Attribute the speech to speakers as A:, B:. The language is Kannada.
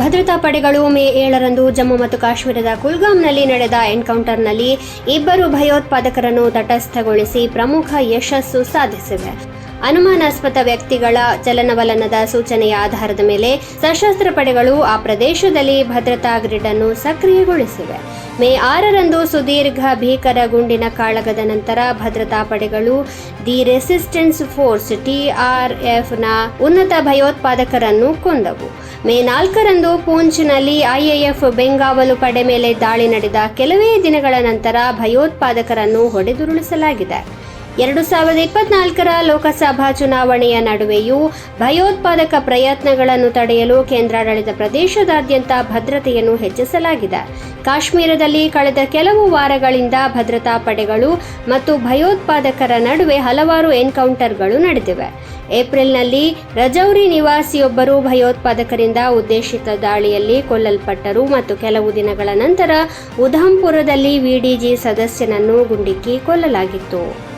A: ಭದ್ರತಾ ಪಡೆಗಳು ಮೇ ಏಳರಂದು ಜಮ್ಮು ಮತ್ತು ಕಾಶ್ಮೀರದ ಕುಲ್ಗಾಂನಲ್ಲಿ ನಡೆದ ಎನ್ಕೌಂಟರ್ನಲ್ಲಿ ಇಬ್ಬರು ಭಯೋತ್ಪಾದಕರನ್ನು ತಟಸ್ಥಗೊಳಿಸಿ ಪ್ರಮುಖ ಯಶಸ್ಸು ಸಾಧಿಸಿವೆ. ಅನುಮಾನಾಸ್ಪದ ವ್ಯಕ್ತಿಗಳ ಚಲನವಲನದ ಸೂಚನೆಯ ಆಧಾರದ ಮೇಲೆ ಸಶಸ್ತ್ರ ಪಡೆಗಳು ಆ ಪ್ರದೇಶದಲ್ಲಿ ಭದ್ರತಾ ಗ್ರಿಡ್ ಅನ್ನು ಸಕ್ರಿಯಗೊಳಿಸಿವೆ. ಮೇ ಆರರಂದು ಸುದೀರ್ಘ ಭೀಕರ ಗುಂಡಿನ ಕಾಳಗದ ನಂತರ ಭದ್ರತಾ ಪಡೆಗಳು ದಿ ರೆಸಿಸ್ಟೆನ್ಸ್ ಫೋರ್ಸ್ ಟಿಆರ್ಎಫ್ನ ಉನ್ನತ ಭಯೋತ್ಪಾದಕರನ್ನು ಕೊಂದವು. ಮೇ ನಾಲ್ಕರಂದು ಪೂಂಚ್ನಲ್ಲಿ ಐಎಎಫ್ ಬೆಂಗಾವಲು ಪಡೆ ಮೇಲೆ ದಾಳಿ ನಡೆದ ಕೆಲವೇ ದಿನಗಳ ನಂತರ ಭಯೋತ್ಪಾದಕರನ್ನು ಹೊಡೆದುರುಳಿಸಲಾಗಿದೆ. ಎರಡು ಸಾವಿರದ ಇಪ್ಪತ್ನಾಲ್ಕರ ಲೋಕಸಭಾ ಚುನಾವಣೆಯ ನಡುವೆಯೂ ಭಯೋತ್ಪಾದಕ ಪ್ರಯತ್ನಗಳನ್ನು ತಡೆಯಲು ಕೇಂದ್ರಾಡಳಿತ ಪ್ರದೇಶದಾದ್ಯಂತ ಭದ್ರತೆಯನ್ನು ಹೆಚ್ಚಿಸಲಾಗಿದೆ. ಕಾಶ್ಮೀರದಲ್ಲಿ ಕಳೆದ ಕೆಲವು ವಾರಗಳಿಂದ ಭದ್ರತಾ ಪಡೆಗಳು ಮತ್ತು ಭಯೋತ್ಪಾದಕರ ನಡುವೆ ಹಲವಾರು ಎನ್ಕೌಂಟರ್ಗಳು ನಡೆದಿವೆ. ಏಪ್ರಿಲ್ನಲ್ಲಿ ರಜೌರಿ ನಿವಾಸಿಯೊಬ್ಬರು ಭಯೋತ್ಪಾದಕರಿಂದ ಉದ್ದೇಶಿತ ದಾಳಿಯಲ್ಲಿ ಕೊಲ್ಲಲ್ಪಟ್ಟರು ಮತ್ತು ಕೆಲವು ದಿನಗಳ ನಂತರ ಉಧಂಪುರದಲ್ಲಿ ವಿಡಿಜಿ ಸದಸ್ಯನನ್ನು ಗುಂಡಿಕ್ಕಿ ಕೊಲ್ಲಲಾಗಿತ್ತು.